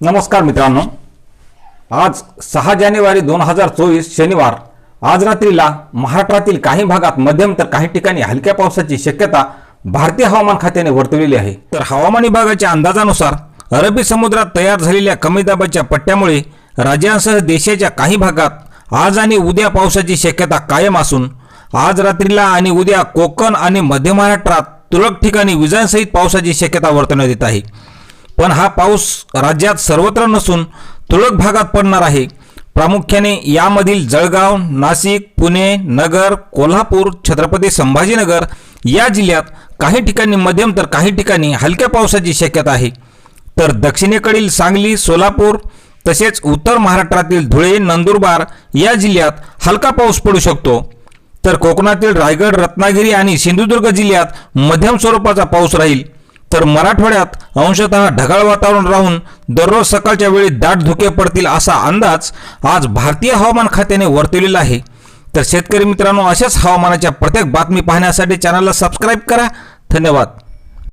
नमस्कार मित्रांनो. आज सहा जानेवारी दोन हजार चोवीस शनिवार. आज रात्रीला महाराष्ट्रातील काही भागात मध्यम तर काही ठिकाणी हलक्या पावसाची शक्यता भारतीय हवामान खात्याने वर्तवलेली आहे. तर हवामान विभागाच्या अंदाजानुसार अरबी समुद्रात तयार झालेल्या कमी दाबाच्या पट्ट्यामुळे राज्यांसह देशाच्या काही भागात आज आणि उद्या पावसाची शक्यता कायम असून आज रात्रीला आणि उद्या कोकण आणि मध्य महाराष्ट्रात तुरळक ठिकाणी विजांसहित पावसाची शक्यता वर्तवण्यात येत आहे. पण हा पाऊस राज्यात सर्वत्र नसून तुरळक भागात पडणार आहे. प्रामुख्याने यामधील जळगाव नाशिक पुणे नगर कोल्हापूर छत्रपती संभाजीनगर या जिल्ह्यात काही ठिकाणी मध्यम तर काही ठिकाणी हलक्या पावसाची शक्यता आहे. तर दक्षिणेकडील सांगली सोलापूर तसेच उत्तर महाराष्ट्रातील धुळे नंदुरबार या जिल्ह्यात हलका पाऊस पडू शकतो. तर कोकणातील रायगड रत्नागिरी आणि सिंधुदुर्ग जिल्ह्यात मध्यम स्वरूपाचा पाऊस राहील. तर मराठवाड्यात अंशतः ढगाळ वातावरण राहून दररोज सकाळच्या वेळी दाट धुके पडतील असा अंदाज आज भारतीय हवामान खात्याने वर्तवलेला आहे. तर शेतकरी मित्रांनो अशाच हवामानाच्या प्रत्येक बातमी पाहण्यासाठी चॅनलला सबस्क्राईब करा. धन्यवाद.